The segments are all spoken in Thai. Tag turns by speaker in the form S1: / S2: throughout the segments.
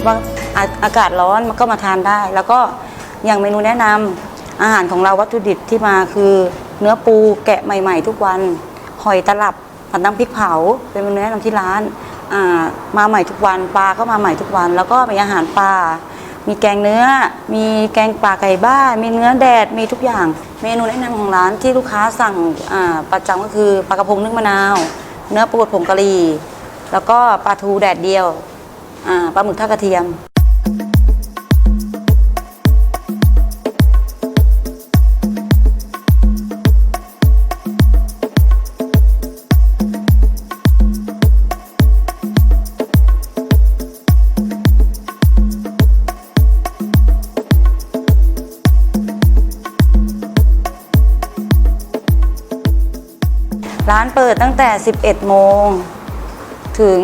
S1: ติว่าอาอากาศร้อนมันก็มาทานได้ แล้วก็อย่างเมนูแนะนำอาหารของเราวัตถุดิบที่มาคือ เนื้อปูแกะใหม่ ๆ ทุกวันหอยตลับผัดน้ำพริกเผา เป็นเมนูแนะนำที่ร้านามาใหม่ทุกวันปลาก็มาใหม่ทุกวัน แล้วก็มีอาหารปลามีแกงเนื้อ มีแกงปลาไก่บ้าน มีเนื้อแดด มีทุกอย่าง เมนูแนะนำของร้านที่ลูกค้าสั่งประจำก็คือปลากระพงนึ่งมะนาว เนื้อปูดผงกะหรี่ แล้วก็ปลาทูแดดเดียว ปลาหมึกทอดกระเทียม ร้านเปิดตั้งแต่ 11 โมง ถึง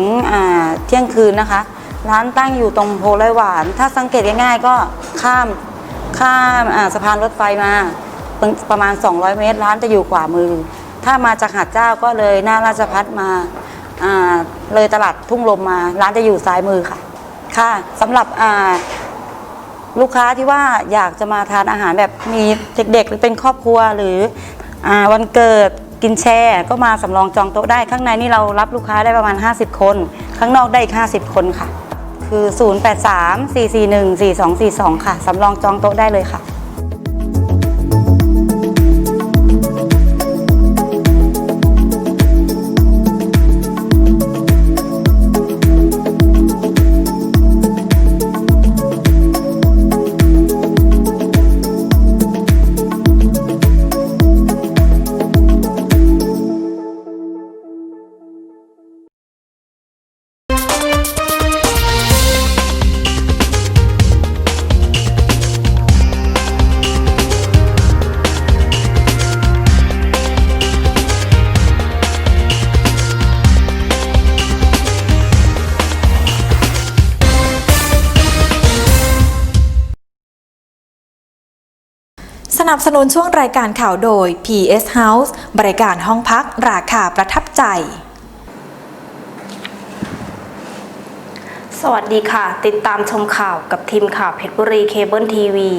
S1: เที่ยงคืนนะคะ ร้านตั้งอยู่ตรงโพไรหวาน ถ้าสังเกตง่ายๆก็ข้ามข้ามสะพานรถไฟมาประประมาณ 200 เมตร ร้านจะอยู่ขวามือ ถ้ามาจากหาดเจ้าก็เลยหน้าราชพัฒมาอ่าเลยตลาดทุ่งลมมา ร้านจะอยู่ซ้ายมือค่ะ ค่ะสำหรับลูกค้าที่ว่าอยากจะมาทานอาหารแบบมีเด็กๆ หรือเป็นครอบครัวหรืออวันเกิดกินแช่ก็มาสำรองจองโต๊ะได้ข้างในนี่เรารับลูกค้าได้ประมาณ 50 คน ข้างนอกได้อีก 50 คนค่ะ คือ 0834414242 ค่ะ สำรองจองโต๊ะได้เลยค่ะ
S2: นับสนุนช่วงรายการข่าวโดย PS House บริการห้องพักราคาประทับใจ
S3: สวัสดีค่ะ ติดตามชมข่าวกับทีมข่าวเพชรบุรีเคเบิลทีวี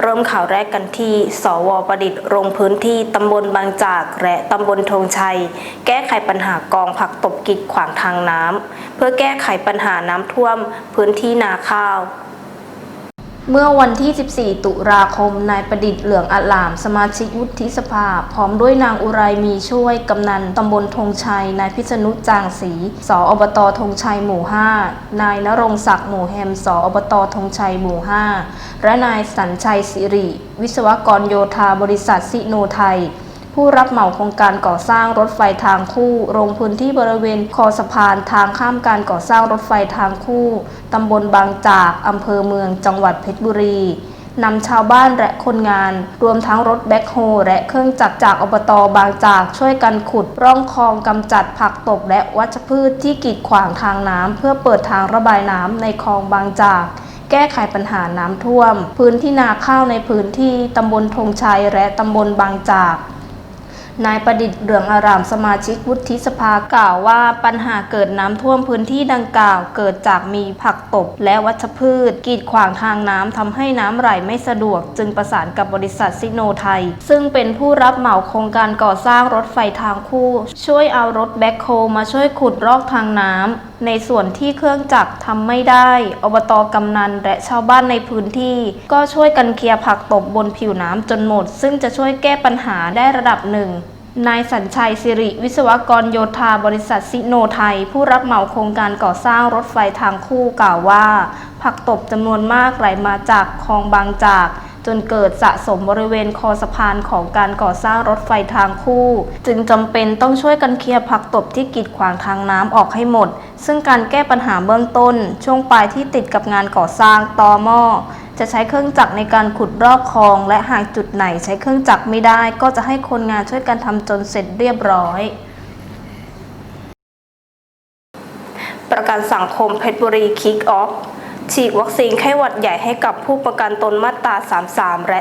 S3: เริ่มข่าวแรกกันที่ สวประดิษฐ์ลงพื้นที่ตำบลบางจากและตำบลธงชัย แก้ไขปัญหากองผักตบกิดขวางทางน้ำเพื่อแก้ไขปัญหาน้ำท่วมพื้นที่นาข้าว เมื่อวันที่ 14 ตุลาคม นายประดิษฐ์เหลืองอัลาม สมาชิกวุฒิสภา พร้อมด้วยนางอุไรมีช่วย กำนันตำบลธงชัย นายพิษณุจางศรีสออบตธงชัยหมู่ 5 นายนรงศักดิ์หมู่แฮมสออบตธงชัยหมู่ 5 และนายสัญชัยสิริ วิศวกรโยธาบริษัทสิโนไทย ผู้รับเหมาโครงการก่อสร้างรถไฟทางคู่ลงพื้นที่บริเวณคอสะพานทางข้ามการก่อสร้างรถไฟทางคู่ตำบลบางจากอำเภอเมืองจังหวัดเพชรบุรีนำชาวบ้านและคนงาน รวมทั้งรถแบ็คโฮและเครื่องจักรจากอบตบางจากช่วยกันขุดร่องคลองกำจัดผักตบและวัชพืชที่กีดขวางทางน้ำเพื่อเปิดทางระบายน้ำในคลองบางจากแก้ไขปัญหาน้ำท่วม พื้นที่นาข้าวในพื้นที่ตำบลธงชัยและตำบลบางจาก นายประดิษฐ์เรืองอารามสมาชิกวุฒิสภากล่าวว่าปัญหาเกิดน้ำท่วมพื้นที่ดังกล่าว เกิดจากมีผักตบและวัชพืช กีดขวางทางน้ำทำให้น้ำไหลไม่สะดวก จึงประสานกับบริษัทซิโนไทย ซึ่งเป็นผู้รับเหมาโครงการก่อสร้างรถไฟทางคู่ ช่วยเอารถแบ็คโฮมาช่วยขุดรอกทางน้ำในส่วนที่เครื่องจักรทำไม่ได้ อบตกำนันและชาวบ้านในพื้นที่ ก็ช่วยกันเคลียร์ผักตบบนผิวน้ำจนหมด ซึ่งจะช่วยแก้ปัญหาได้ระดับหนึ่ง นายสัญชัยสิริ วิศวกรโยธาบริษัทซิโนไทย ผู้รับเหมาโครงการก่อสร้างรถไฟทางคู่กล่าวว่า ผักตบจำนวนมากไหลมาจากคลองบางจาก จนเกิดสะสมบริเวณคอสะพานของการก่อสร้างรถไฟทางคู่ จึงจำเป็นต้องช่วยกันเคลียร์ผักตบที่กีดขวางทางน้ำออกให้หมด ซึ่งการแก้ปัญหาเบื้องต้น ช่วงปลายที่ติดกับงานก่อสร้างตอหม้อจะใช้เครื่องจักรในการขุดรอบคลอง และหากจุดไหนใช้เครื่องจักรไม่ได้ ก็จะให้คนงานช่วยกันทำจนเสร็จเรียบร้อย ประกันสังคมเพชรบุรีคิกออฟ ฉีดวัคซีนไข้หวัดใหญ่ให้กับผู้ประกันตนมาตรา 33 และ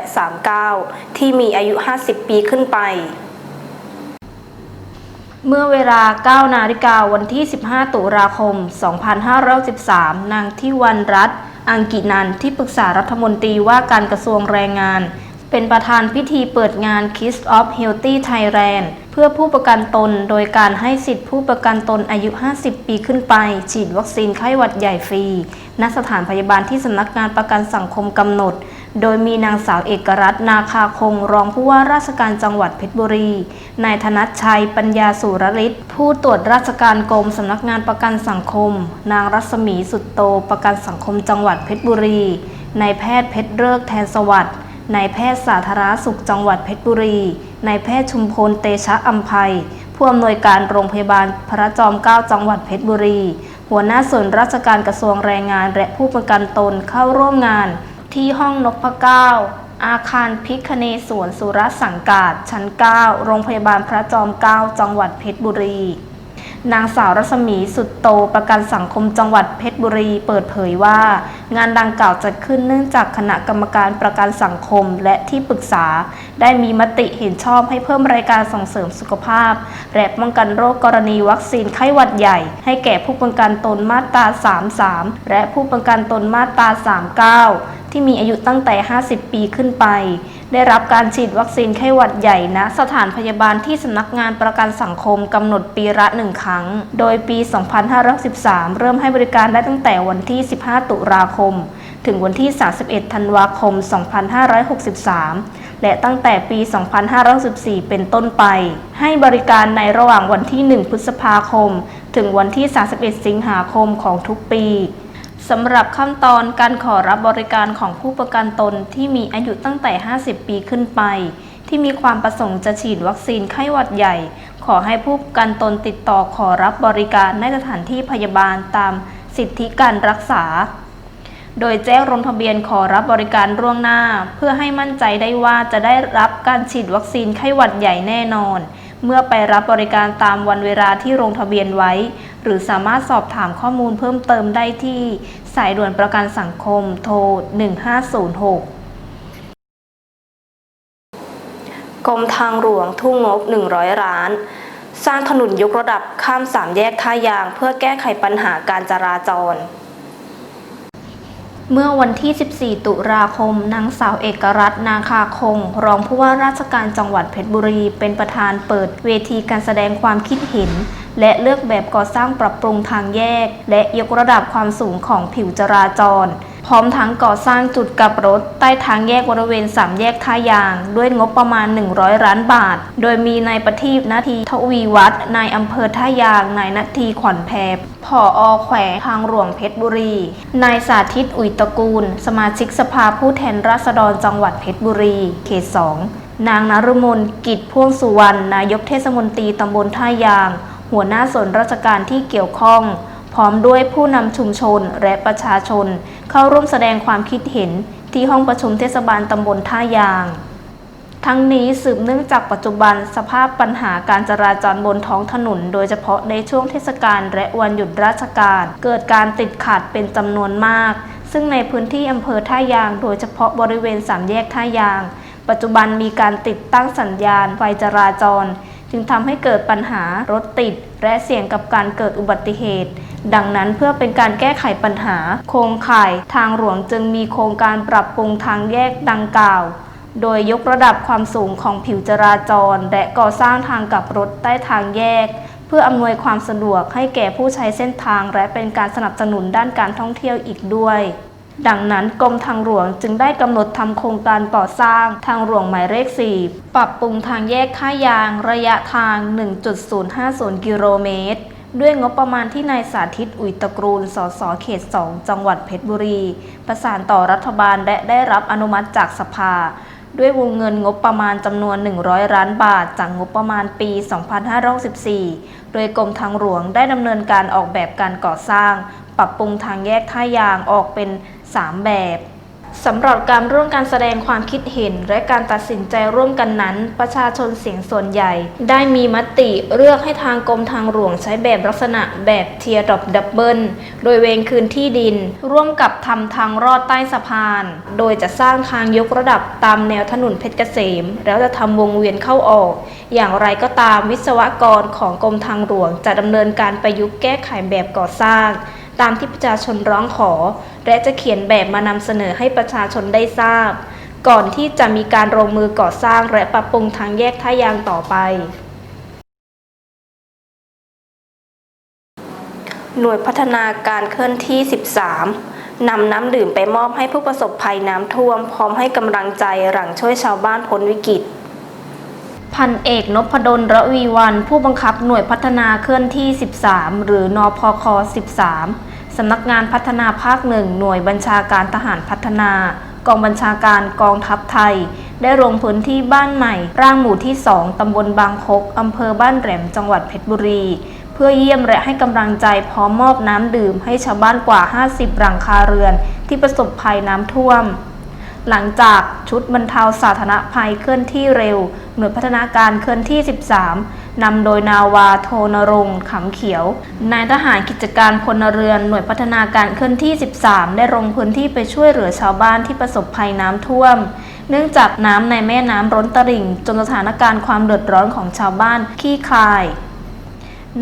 S3: 39 ที่มีอายุ 50 ปีขึ้นไป เมื่อเวลา 9 นาฬิกาวันที่ 15 ตุลาคม 2513 นางที่วันรัตอังกินันท์ที่ปรึกษารัฐมนตรีว่าการกระทรวงแรงงาน เป็นประธานพิธีเปิดงาน Kiss of Healthy Thailand เพื่อผู้ประกันตนโดยการให้สิทธิผู้ประกันตนอายุ 50 ปีขึ้นไป ฉีดวัคซีนไข้หวัดใหญ่ฟรี ณ สถานพยาบาลที่สำนักงานประกันสังคมกำหนด โดยมีนางสาวเอกรัตน์นาคาคง รองผู้ว่าราชการจังหวัดเพชรบุรี นายธนัชชัย ปัญญาสุรฤทธิ์ผู้ตรวจราชการกรมสำนักงานประกันสังคม นางรัศมีสุดโตประกันสังคมจังหวัดเพชรบุรีนายแพทย์เพชรเลิกแทนสวัสดิ์ นายแพทย์สาธารณสุขจังหวัดเพชรบุรี นายแพทย์ชุมพลเตชะอัมภัย ผู้อำนวยการโรงพยาบาลพระจอมเกล้าจังหวัดเพชรบุรี หัวหน้าส่วนราชการกระทรวงแรงงานและผู้ประกันตนเข้าร่วมงาน ที่ห้องนพเก้า อาคารพิคเนศวนสุรสังกาดชั้น 9 โรงพยาบาลพระจอมเกล้าจังหวัดเพชรบุรี นางสาวรัศมีสุดโตประกันสังคมจังหวัดเพชรบุรี เปิดเผยว่า งานดังกล่าวจัดขึ้นเนื่องจากคณะกรรมการประกันสังคมและที่ปรึกษา ได้มีมติเห็นชอบให้เพิ่มรายการส่งเสริมสุขภาพ และป้องกันโรคกรณีวัคซีนไข้หวัดใหญ่ ให้แก่ผู้ประกันตนมาตรา 33 และผู้ประกันตนมาตรา 39 ที่มีอายุตั้งแต่ 50 ปีขึ้นไป ได้รับการฉีดวัคซีนไข้หวัดใหญ่ณสถานพยาบาลที่สำนักงานประกันสังคมกำหนดปีละหนึ่งครั้ง โดยปี 2513 เริ่มให้บริการได้ตั้งแต่วันที่ 15 ตุลาคม ถึงวันที่ 31 ธันวาคม 2563และตั้งแต่ปี 2514 เป็นต้นไป ให้บริการในระหว่างวันที่ 1 พฤษภาคม ถึงวันที่ 31 สิงหาคมของทุกปี สำหรับขั้นตอนการขอรับบริการของผู้ประกันตนที่มีอายุตั้งแต่ 50 ปีขึ้นไป ที่มีความประสงค์จะฉีดวัคซีนไข้หวัดใหญ่ ขอให้ผู้ประกันตนติดต่อขอรับบริการในสถานที่พยาบาลตามสิทธิการรักษา โดยแจ้งลงทะเบียนขอรับบริการล่วงหน้า เพื่อให้มั่นใจได้ว่าจะได้รับการฉีดวัคซีนไข้หวัดใหญ่แน่นอน เมื่อไปรับบริการตามวันเวลาที่ลงทะเบียนไว้ หรือสามารถสอบถามข้อมูลเพิ่มเติมได้ที่ สายด่วนประกันสังคมโทร 1506กรมทางหลวงทุ่งงบ 100 ล้าน สร้างถนนยกระดับข้ามสามแยกท่ายาง เพื่อแก้ไขปัญหาการจราจร เมื่อวันที่ 14 ตุลาคม นางสาวเอกรัตน์ นาคาคง รองผู้ว่าราชการจังหวัดเพชรบุรี เป็นประธานเปิดเวทีการแสดงความคิดเห็น และเลือกแบบก่อสร้างปรับปรุงทางแยก และยกระดับความสูงของผิวจราจร พร้อมทั้งก่อสร้างจุดกลับรถ ใต้ทางแยกบริเวณสามแยกท่ายาง ด้วยงบประมาณ 100 ล้านบาท โดยมีนายประทีปนาทีทวีวัฒน์นายอำเภอท่ายาง นายนาทีขวัญแพรผออแขวงทางหลวงเพชรบุรี นายสาธิตอุยตระกูล สมาชิกสภาผู้แทนราษฎรจังหวัดเพชรบุรี เขตสองนางนารุมนกิจพ่วงสุวรรณนายกเทศมนตรีตำบลท่ายาง หัวหน้าส่วนราชการที่เกี่ยวข้อง พร้อมด้วยผู้นำชุมชนและประชาชน เข้าร่วมแสดงความคิดเห็นที่ห้องประชุมเทศบาลตำบลท่ายาง ทั้งนี้สืบเนื่องจากปัจจุบันสภาพปัญหาการจราจรบนท้องถนน โดยเฉพาะในช่วงเทศกาลและวันหยุดราชการ เกิดการติดขัดเป็นจำนวนมาก ซึ่งในพื้นที่อำเภอท่ายาง โดยเฉพาะบริเวณสามแยกท่ายาง ปัจจุบันมีการติดตั้งสัญญาณไฟจราจร จึงทำให้เกิดปัญหารถติด และเสี่ยงกับการเกิดอุบัติเหตุ ดังนั้นเพื่อเป็นการแก้ไขปัญหา โครงข่ายทางหลวงจึงมีโครงการปรับปรุงทางแยกดังกล่าว โดยยกระดับความสูงของผิวจราจร และก่อสร้างทางกับรถใต้ทางแยก เพื่ออำนวยความสะดวกให้แก่ผู้ใช้เส้นทาง และเป็นการสนับสนุนด้านการท่องเที่ยวอีกด้วย ดังนั้นกรมทางหลวงจึงได้กำหนดทำโครงการก่อสร้างทางหลวงหมายเลข 4 ปรับปรุงทางแยกท่ายางระยะทาง 1.050 กิโลเมตร ด้วยงบประมาณที่นายสาธิตอุยตระกูล สสเขต 2 จังหวัดเพชรบุรี ประสานต่อรัฐบาลและได้รับอนุมัติจากสภา ด้วยวงเงินงบประมาณจำนวน 100 ล้านบาท จากงบประมาณปี 2564 โดยกรมทางหลวงได้ดำเนินการออกแบบการก่อสร้าง ปรับปรุงทางแยกท่ายางออกเป็น 3 แบบสำหรับการร่วมการแสดงความคิดเห็น และการตัดสินใจร่วมกันนั้น ประชาชนเสียงส่วนใหญ่ ได้มีมติเลือกให้ทางกรมทางหลวงใช้แบบลักษณะแบบเทียร์ดอปดับเบิลโดยเวงคืนที่ดิน ร่วมกับทำทางรอดใต้สะพาน โดยจะสร้างทางยกระดับตามแนวถนนเพชรเกษม แล้วจะทำวงเวียนเข้าออก อย่างไรก็ตามวิศวกรของกรมทางหลวง จะดำเนินการประยุกต์แก้ไขแบบก่อสร้าง ตามที่ประชาชนร้องขอ และจะเขียนแบบมานำเสนอให้ประชาชนได้ทราบ ก่อนที่จะมีการลงมือก่อสร้างและปรับปรุงทางแยกท่ายางต่อไป หน่วยพัฒนาการเคลื่อนที่ 13 นำน้ำดื่มไปมอบให้ผู้ประสบภัยน้ำท่วม พร้อมให้กำลังใจหลังช่วยชาวบ้านพ้นวิกฤต พันเอกนพดลระวีวัน ผู้บังคับหน่วยพัฒนาเคลื่อนที่ 13 หรือนอพค13 สำนักงานพัฒนาภาคหนึ่งหน่วยบัญชาการทหารพัฒนา กองบัญชาการกองทัพไทย ได้ลงพื้นที่บ้านใหม่ ร่างหมู่ที่ 2 ตำบลบางคก อำเภอบ้านแหลมจังหวัดเพชรบุรี เพื่อเยี่ยมและให้กำลังใจพร้อมมอบน้ำดื่มให้ชาวบ้านกว่า 50 หลังคาเรือน ที่ประสบภัยน้ำท่วม หลังจากชุดบรรเทาสาธารณภัยเคลื่อนที่เร็ว หน่วยพัฒนาการเคลื่อนที่ 13 นำโดยนาวาโทนรงค์ขำเขียวนายทหารกิจการพลเรือนหน่วยพัฒนาการเคลื่อนที่ 13 ได้ลงพื้นที่ไปช่วยเหลือชาวบ้านที่ประสบภัยน้ำท่วม เนื่องจากน้ำในแม่น้ำร้นตลิ่ง จนสถานการณ์ความเดือดร้อนของชาวบ้านขี้คลาย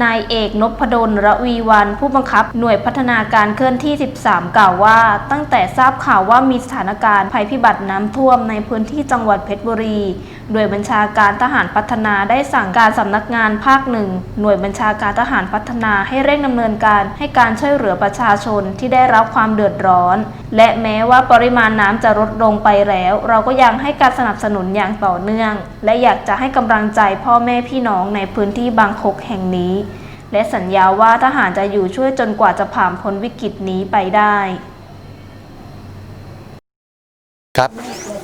S3: นายเอกนพดลระวีวัน ผู้บังคับ หน่วยพัฒนาการเคลื่อนที่ 13 กล่าวว่า ตั้งแต่ทราบข่าวว่ามีสถานการณ์ภัยพิบัติน้ำท่วมในพื้นที่จังหวัดเพชรบุรีโดยบัญชาการทหารพัฒนาได้สั่งการสำนักงานภาคหนึ่งหน่วยบัญชาการทหารพัฒนาให้เร่งดำเนินการให้การช่วยเหลือประชาชนที่ได้รับความเดือดร้อน และแม้ว่าปริมาณน้ำจะลดลงไปแล้ว เราก็ยังให้การสนับสนุนอย่างต่อเนื่อง และอยากจะให้กำลังใจพ่อแม่พี่น้องในพื้นที่บางคกแห่งนี้ และสัญญาว่าทหารจะอยู่ช่วยจนกว่าจะผ่านพ้นวิกฤตนี้ไปได้
S4: ครับ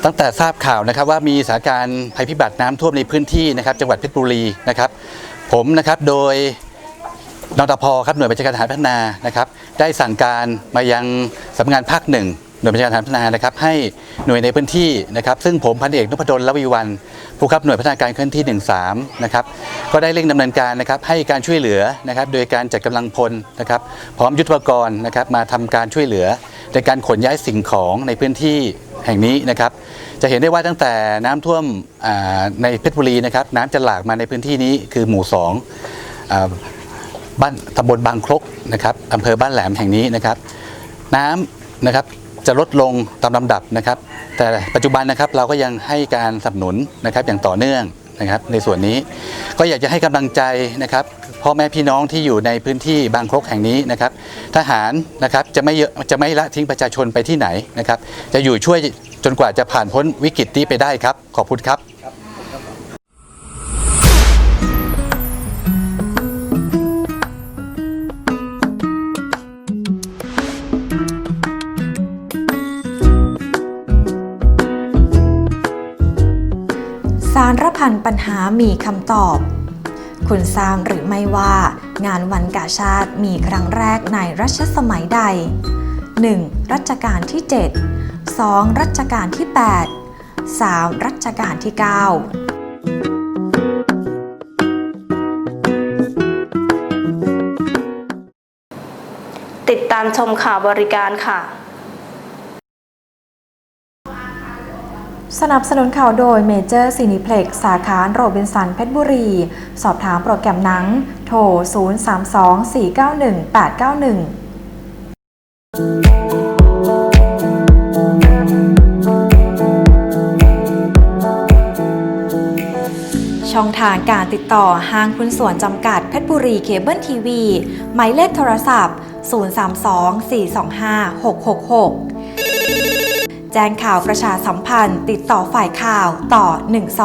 S4: ตั้งแต่ทราบข่าวนะครับว่ามีสถานการณ์ภัยพิบัติน้ำท่วมในพื้นที่นะครับจังหวัดเพชรบุรีนะครับผมนะครับโดยนตพครับหน่วยบัญชาการทหารพัฒนานะครับได้สั่งการมายังสำนักงานภาคหนึ่งหน่วยบัญชาการทหารพัฒนานะครับให้หน่วยในพื้นที่นะครับ ซึ่งผมพันเอกนพดลละวีวันผู้ขับหน่วยพัฒนาการเคลื่อนที่ 13นะครับก็ได้เร่งดำเนินการนะครับให้การช่วยเหลือนะครับ โดยการจัดกำลังพลนะครับ พร้อมยุทธปกรณ์นะครับมาทำการช่วยเหลือ ในการขนย้ายสิ่งของในพื้นที่แห่งนี้นะครับ จะเห็นได้ว่าตั้งแต่น้ำท่วมในเพชรบุรีนะครับ น้ำจะหลากมาในพื้นที่นี้คือหมู่สองอบ้านตำบลบางครกนะครับอำเภอบ้านแหลมแห่งนี้นะครับ น้ำนะครับจะลดลงตามลำดับนะครับ แต่ปัจจุบันนะครับเราก็ยังให้การสนับสนุนนะครับอย่างต่อเนื่องนะครับ ในส่วนนี้ก็อยากจะให้กำลังใจนะครับ พ่อแม่พี่น้องที่อยู่ในพื้นที่บางครกแห่งนี้นะครับ ทหารนะครับจะไม่เยอะจะไม่ละทิ้งประชาชนไปที่ไหนนะครับ จะอยู่ช่วยจนกว่าจะผ่านพ้นวิกฤตนี้ไปได้ครับ ขอบคุณครับ
S2: สารพันปัญหามีคำตอบ คุณทราบหรือไม่ว่า งานวันกาชาติมีครั้งแรกในรัชสมัยใด 1. รัชกาลที่ 7 2. รัชกาลที่ 8 3. รัชกาลที่ 9
S3: ติดตามชมข่าวบริการค่ะ
S2: สนับสนุนข่าวโดยเมเจอร์ซีนิเพล็กสาขาโรบินสันเพชรบุรี สอบถามโปรแกรมหนัง โทร 032 491 891ช่องทางการติดต่อห้างคุณส่วนจำกัดเพชรบุรีเคเบิลทีวีหมายเลขโทรศัพท์ 032 425 666 จ้งข่าวประชาสัมพันธ์ ติดต่อฝ่ายข่าวต่อ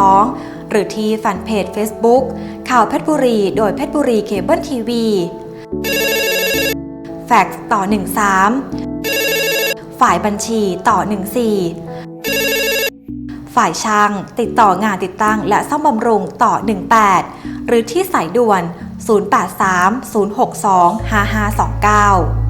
S2: 12 หรือที่แฟนเพจ Facebook ข่าวเพชรบุรี โดยเพชรบุรีเคเบิลทีวีแฟกซ์ต่อ 13 ฝ่ายบัญชีต่อ 14 ฝ่ายช่างติดต่องานติดตั้งและซ่อมบำรุงต่อ 18 หรือที่สายด่วน 083 062 5529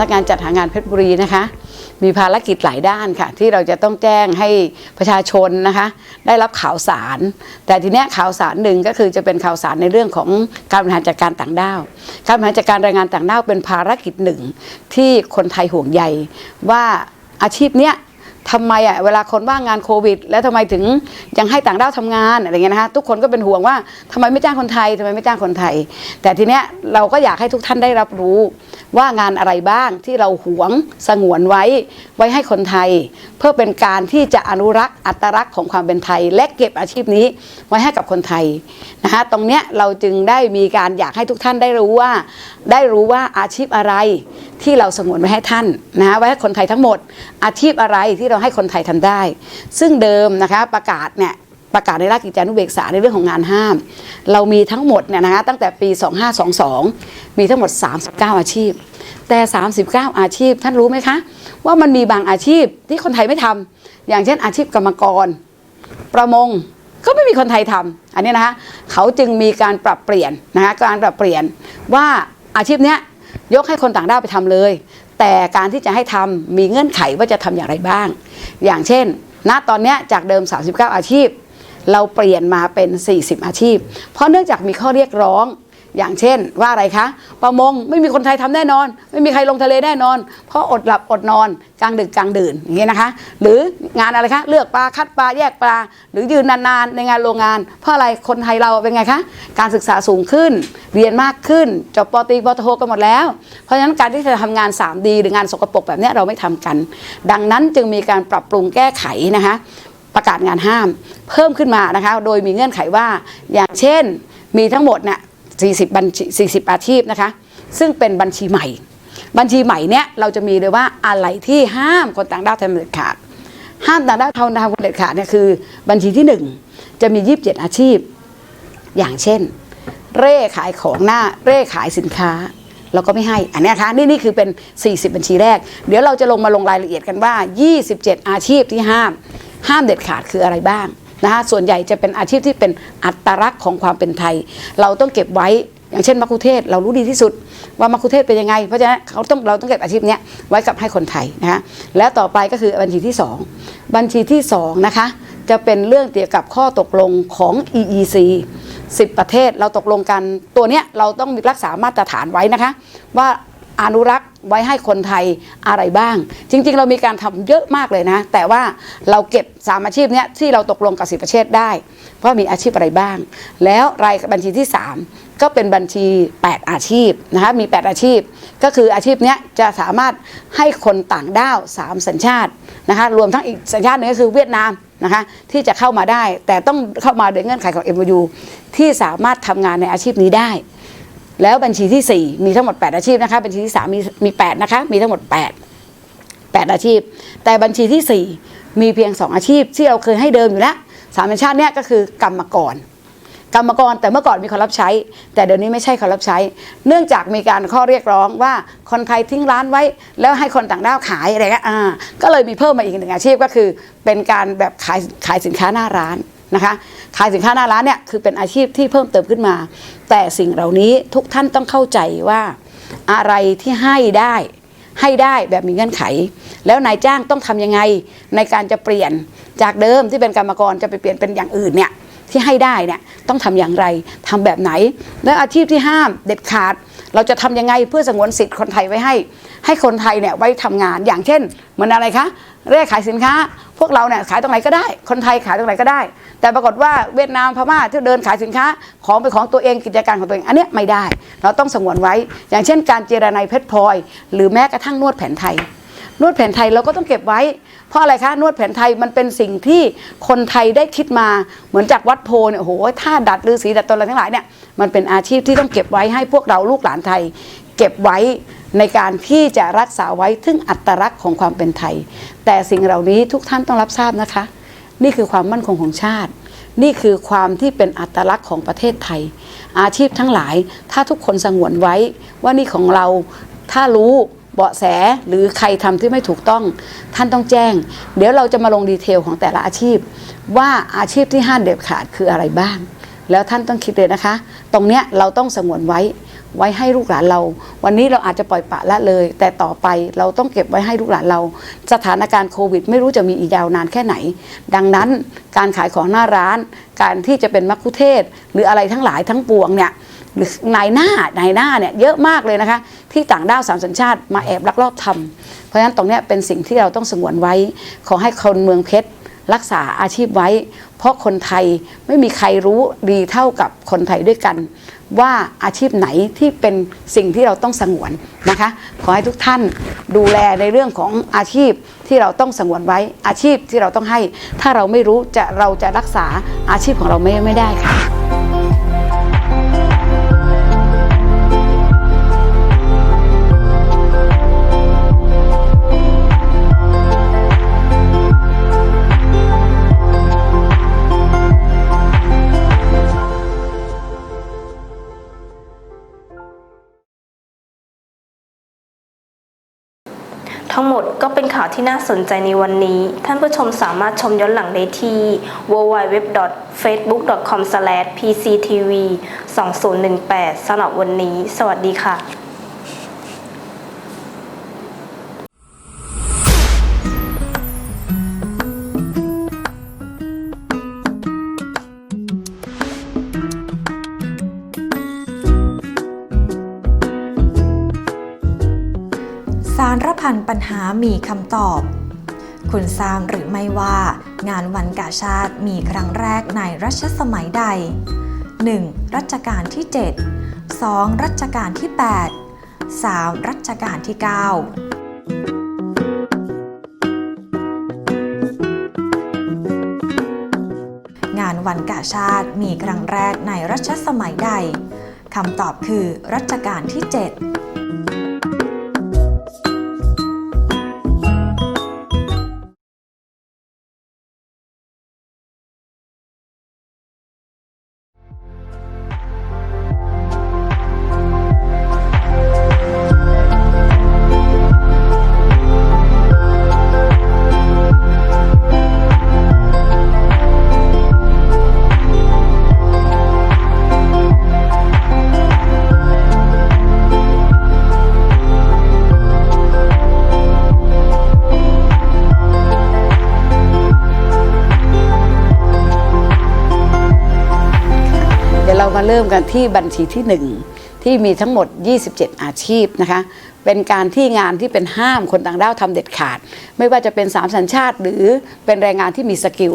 S5: นักงานจัดหางานเพชรบุรีนะคะ มีภารกิจหลายด้านค่ะ ที่เราจะต้องแจ้งให้ประชาชนนะคะ ได้รับข่าวสาร แต่ทีเนี้ยข่าวสารหนึ่งก็คือจะเป็นข่าวสารในเรื่องของการบริหารจัดการต่างด้าวการบริหารจัดการแรงงานต่างด้าวเป็นภารกิจหนึ่งที่คนไทยห่วงใยว่าอาชีพเนี้ย ทำไมอะเวลาคนว่างงานโควิด แล้วทำไมถึงยังให้ต่างด้าวทำงานอะไรเงี้ยนะคะทุกคนก็เป็นห่วงว่าทำไมไม่จ้างคนไทยทำไมไม่จ้างคนไทย แต่ทีเนี้ยเราก็อยากให้ทุกท่านได้รับรู้ว่างานอะไรบ้างที่เราหวงสงวนไว้ไว้ให้คนไทย เพื่อเป็นการที่จะอนุรักษ์อัตลักษณ์ของความเป็นไทย และเก็บอาชีพนี้ไว้ให้กับคนไทยนะคะตรงเนี้ยเราจึงได้มีการอยากให้ทุกท่านได้รู้ว่า ได้รู้ว่าอาชีพอะไรที่เราสงวนไว้ให้ท่านนะคะไว้ให้คนไทยทั้งหมดอาชีพอะไรที่เราให้คนไทยทำได้ ซึ่งเดิมนะคะประกาศเนี่ยประกาศในราชกิจจานุเบกษาในเรื่องของงานห้าม เรามีทั้งหมดเนี่ยนะคะตั้งแต่ปี 2522 มีทั้งหมด 39 อาชีพ แต่ 39 อาชีพท่านรู้ไหมคะ ว่ามันมีบางอาชีพที่คนไทยไม่ทำอย่างเช่นอาชีพกรรมกร ประมงก็ไม่มีคนไทยทำอันนี้นะคะเขาจึงมีการปรับเปลี่ยนนะคะการปรับเปลี่ยนว่าอาชีพเนี้ยยกให้คนต่างด้าวไปทำเลย แต่การที่จะให้ทำมีเงื่อนไขว่าจะทำอย่างไรบ้าง อย่างเช่น ณตอนนี้จากเดิม 39 อาชีพ เราเปลี่ยนมาเป็น 40 อาชีพ เพราะเนื่องจากมีข้อเรียกร้อง อย่างเช่นว่าอะไรคะประมงไม่มีคนไทยทำแน่นอน ไม่มีใครลงทะเลแน่นอน เพราะอดหลับอดนอนกลางดึกกลางดื่นอย่างเงี้ยนะคะ หรืองานอะไรคะเลือกปลาคัดปลาแยกปลา หรือยืนนานๆในงานโรงงาน เพราะอะไรคนไทยเราเป็นไงคะการศึกษาสูงขึ้น เรียนมากขึ้นจบปตรีปโทกันหมดแล้ว เพราะฉะนั้นการที่จะทำงาน 3D หรืองานสกปรกแบบนี้เราไม่ทำกัน ดังนั้นจึงมีการปรับปรุงแก้ไขนะคะประกาศงานห้าม เพิ่มขึ้นมานะคะ โดยมีเงื่อนไขว่าอย่างเช่น มีทั้งหมดเนี่ย 40บัญชี40 อาชีพนะคะ ซึ่งเป็นบัญชีใหม่ บัญชีใหม่เนี่ยเราจะมีเลยว่าอะไรที่ห้ามคนต่างด้าวทำเด็ดขาด ห้ามต่างด้าวทำทำเด็ดขาดเนี่ยคือ บัญชีที่ 1 จะมี 27 อาชีพ อย่างเช่น เร่ขายของหน้าเร่ขายสินค้าเราก็ไม่ให้ อันนี้นะคะนี่นี่คือเป็น 40 บัญชีแรก เดี๋ยวเราจะลงมาลงรายละเอียดกันว่า 27 อาชีพที่ห้าม ห้ามเด็ดขาดคืออะไรบ้าง นะคะส่วนใหญ่จะเป็นอาชีพที่เป็นอัตลักษณ์ของความเป็นไทย เราต้องเก็บไว้อย่างเช่นมัคคุเทศเรารู้ดีที่สุดว่ามัคคุเทศเป็นยังไง เพราะฉะนั้นเขาต้องเราต้องเก็บอาชีพนี้ไว้กับให้คนไทยนะคะแล้วต่อไปก็คือบัญชีที่สองบัญชีที่สองนะคะจะเป็นเรื่องเกี่ยวกับข้อตกลงของ EEC 10 ประเทศเราตกลงกันตัวเนี้ยเราต้องรักษามาตรฐานไว้นะคะว่า อนุรักษ์ไว้ให้คนไทยอะไรบ้าง จริง ๆ เรามีการทำเยอะมากเลยนะ แต่ว่าเราเก็บสามอาชีพเนี้ยที่เราตกลงกับสิประเทศได้ว่ามีอาชีพอะไรบ้าง แล้วรายบัญชีที่ 3 ก็เป็นบัญชี 8 อาชีพนะคะมี 8 อาชีพ ก็คืออาชีพเนี้ยจะสามารถให้คนต่างด้าว 3 สัญชาตินะคะรวมทั้งอีกสัญชาติหนึงก็คือเวียดนามนะคะที่จะเข้ามาได้แต่ต้องเข้ามาโดยเงื่อนไขของ MOU ที่สามารถทำงานในอาชีพนี้ได้ แล้วบัญชีที่ 4 มีทั้งหมด 8 อาชีพนะคะ บัญชีที่ 3 มีมี8นะคะ มีทั้งหมด 8 8 อาชีพ แต่บัญชีทีสี่4 มีเพียง 2 อาชีพ ที่เราเคยให้เดิมอยู่แล้วสามัญชาติเนี่ยก็คือกรรมกร กรรมกรแต่เมื่อก่อนมีคนรับใช้ แต่เดี๋ยวนี้ไม่ใช่คนรับใช้ เนื่องจากมีการข้อเรียกร้องว่าคนไทยทิ้งร้านไว้ แล้วให้คนต่างด้าวขายอะไรเงี้ยอ่าก็เลยมีเพิ่มมาอีกหนึ่งอาชีพก็คือ เป็นการแบบขายขายสินค้าหน้าร้าน นะคะขายสินค้าหน้าร้านเนี่ยคือเป็นอาชีพที่เพิ่มเติมขึ้นมา แต่สิ่งเหล่านี้ทุกท่านต้องเข้าใจว่าอะไรที่ให้ได้ให้ได้แบบมีเงื่อนไข แล้วนายจ้างต้องทำยังไงในการจะเปลี่ยนจากเดิมที่เป็นกรรมกรจะไปเปลี่ยนเป็นอย่างอื่นเนี่ยที่ให้ได้เนี่ยต้องทำอย่างไรทำแบบไหน และอาชีพที่ห้ามเด็ดขาด เราจะทำยังไงเพื่อสงวนสิทธิ์คนไทยไว้ให้ ให้คนไทยเนี่ยไว้ทำงานอย่างเช่นเหมือนอะไรคะเร่ขายสินค้า พวกเราเนี่ยขายตรงไหนก็ได้ คนไทยขายตรงไหนก็ได้ แต่ปรากฏว่าเวียดนามพม่าที่เดินขายสินค้าของเป็นของตัวเองกิจการของตัวเองอันนี้ไม่ได้ เราต้องสงวนไว้ อย่างเช่น การเจรนายเพชรพลอย หรือแม้กระทั่งนวดแผนไทย นวดแผนไทยเราก็ต้องเก็บไว้ เพราะอะไรคะนวดแผนไทยมันเป็นสิ่งที่คนไทยได้คิดมาเหมือนจากวัดโพเนี่ยโอ้โหท่าดัดฤาษีดัดตนอะไรทั้งหลายเนี่ยมันเป็นอาชีพที่ต้องเก็บไว้ให้พวกเราลูกหลานไทย เก็บไว้ในการที่จะรักษาไว้ถึงอัตลักษณ์ของความเป็นไทย แต่สิ่งเหล่านี้ทุกท่านต้องรับทราบนะคะ นี่คือความมั่นคงของชาติ นี่คือความที่เป็นอัตลักษณ์ของประเทศไทย อาชีพทั้งหลายถ้าทุกคนสงวนไว้ว่านี่ของเราถ้ารู้ เบาะแสหรือใครทำที่ไม่ถูกต้อง ท่านต้องแจ้ง เดี๋ยวเราจะมาลงดีเทลของแต่ละอาชีพ ว่าอาชีพที่ห้ามเด็ดขาดคืออะไรบ้าง แล้วท่านต้องคิดเลยนะคะ ตรงเนี้ยเราต้องสงวนไว้ไว้ให้ลูกหลานเรา วันนี้เราอาจจะปล่อยปะละเลย แต่ต่อไปเราต้องเก็บไว้ให้ลูกหลานเรา สถานการณ์โควิด ไม่รู้จะมีอีกยาวนานแค่ไหน ดังนั้นการขายของหน้าร้าน การที่จะเป็นมัคคุเทศ หรืออะไรทั้งหลายทั้งปวงเนี่ย นายหน้านายหน้าเนี่ยเยอะมากเลยนะคะ ที่ต่างด้าวสามสัญชาติมาแอบลักลอบทำเพราะฉะนั้นตรงนี้เป็นสิ่งที่เราต้องสงวนไว้ ขอให้คนเมืองเพชรรักษาอาชีพไว้ เพราะคนไทยไม่มีใครรู้ดีเท่ากับคนไทยด้วยกัน ว่าอาชีพไหนที่เป็นสิ่งที่เราต้องสงวนนะคะ ขอให้ทุกท่านดูแลในเรื่องของอาชีพที่เราต้องสงวนไว้อาชีพที่เราต้องให้ ถ้าเราไม่รู้จะเราจะรักษาอาชีพของเราไม่ไม่ได้ค่ะ
S3: ข่าวที่น่าสนใจในวันนี้ ท่านผู้ชมสามารถชมย้อนหลังได้ที่ www.facebook.com/pctv 2018สำหรับวันนี้ สวัสดีค่ะา
S2: รพันปัญหามีคำตอบ คุณทราบหรือไม่ว่า งานวันกาชาติมีครั้งแรกในรัชสมัยใด 1. รัชกาลที่ 7 2. รัชกาลที่ 8 3. รัชกาลที่ 9งานวันกาชาติมีครั้งแรกในรัชสมัยใด คำตอบคือรัชกาลที่ 7
S5: เริ่มกันที่บัญชีที่ 1 ที่มีทั้งหมด 27 อาชีพนะคะเป็นการที่งานที่เป็นห้ามคนต่างด้าวทำเด็ดขาด ไม่ว่าจะเป็นสามสัญชาติ หรือเป็นแรงงานที่มีสกิล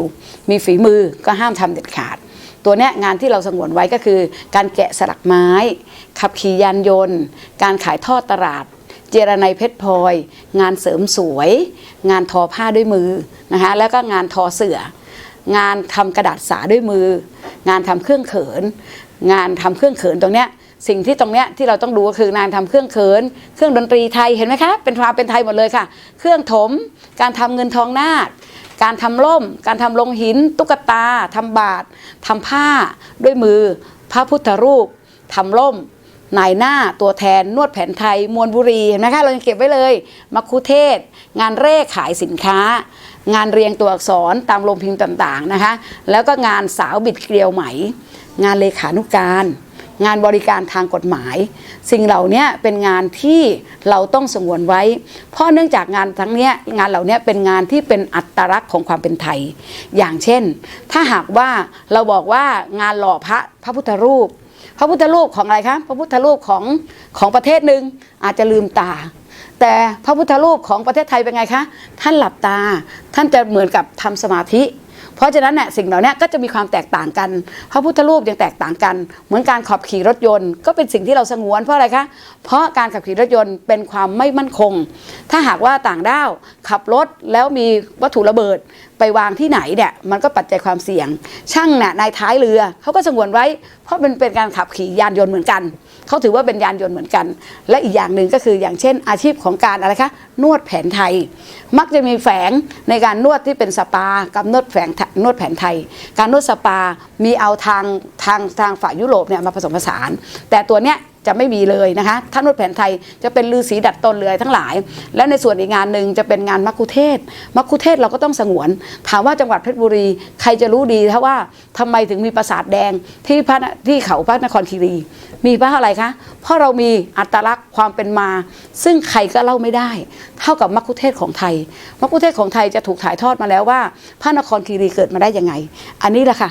S5: มีฝีมือก็ห้ามทำเด็ดขาด ตัวเนี้ยงานที่เราสงวนไว้ก็คือ การแกะสลักไม้ ขับขี่ยานยนต์ การขายทอดตลาด เจรไนเพชรพลอย งานเสริมสวย งานทอผ้าด้วยมือนะคะแล้วก็งานทอเสืองานทำกระดาษสาด้วยมือ งานทำเครื่องเขิน งานทำเครื่องเขินตรงเนี้ยสิ่งที่ตรงเนี้ยที่เราต้องดูก็คืองานทำเครื่องเขิน เครื่องดนตรีไทยเห็นไหมคะเป็นความเป็นไทยหมดเลยค่ะ เครื่องถม การทำเงินทองนาคการทำล่ม การทำลงหิน ตุ๊กตา ทำบาททำผ้า ด้วยมือ พระพุทธรูป ทำล่ม นายหน้า ตัวแทน นวดแผนไทย มวลบุรีเห็นไหมคะ เรายังเก็บไว้เลย มัคคุเทศ งานเร่ขายสินค้า งานเรียงตัวอักษรตามโรงพิมพ์ต่างๆนะคะ แล้วก็งานสาวบิดเกลียวไหม งานเลขานุการ งานบริการทางกฎหมาย สิ่งเหล่านี้เป็นงานที่เราต้องสงวนไว้ เพราะเนื่องจากงานทั้งเนี้ยงานเหล่านี้เป็นงานที่เป็นอัตลักษณ์ของความเป็นไทย อย่างเช่น ถ้าหากว่าเราบอกว่างานหล่อพระพระพุทธรูปพระพุทธรูปของอะไรคะพระพุทธรูปของของประเทศหนึ่งอาจจะลืมตา แต่พระพุทธรูปของประเทศไทยเป็นไงคะ ท่านหลับตา ท่านจะเหมือนกับทำสมาธิ เพราะฉะนั้นเนี่ยสิ่งเหล่านี้ก็จะมีความแตกต่างกัน พระพุทธรูปยังแตกต่างกัน เหมือนการขับขี่รถยนต์ ก็เป็นสิ่งที่เราสงวนเพราะอะไรคะ เพราะการขับขี่รถยนต์เป็นความไม่มั่นคง ถ้าหากว่าต่างด้าวขับรถแล้วมีวัตถุระเบิดไปวางที่ไหนเนี่ยมันก็ปัจจัยความเสี่ยง ช่างเนี่ยในท้ายเรือเขาก็สงวนไว้ เพราะมันเป็นการขับขี่ยานยนต์เหมือนกัน เขาถือว่าเป็นยานยนต์เหมือนกัน และอีกอย่างหนึ่งก็คืออย่างเช่นอาชีพของการอะไรคะนวดแผนไทย มักจะมีแฝงในการนวดที่เป็นสปา กับนวดแฝงนวดแผนไทย การนวดสปามีเอาทางทางทางฝ่ายยุโรปเนี่ยมาผสมผสาน แต่ตัวเนี้ยจะไม่มีเลยนะคะถ้านวดแผนไทยจะเป็นลือสีดัดตนเรือยทั้งหลาย และในส่วนอีกงานหนึ่งจะเป็นงานมัคคุเทศมัคคุเทศเราก็ต้องสงวน ถามว่าจังหวัดเพชรบุรีใครจะรู้ดีถ้าว่าทำไมถึงมีปราสาทแดงที่พระที่เขาพระนครคีรี มีเพราะอะไรคะ เพราะเรามีอัตลักษณ์ความเป็นมา ซึ่งใครก็เล่าไม่ได้ เท่ากับมัคคุเทศของไทย มัคคุเทศของไทยจะถูกถ่ายทอดมาแล้วว่า พระนครคีรีเกิดมาได้ยังไง อันนี้แหละค่ะ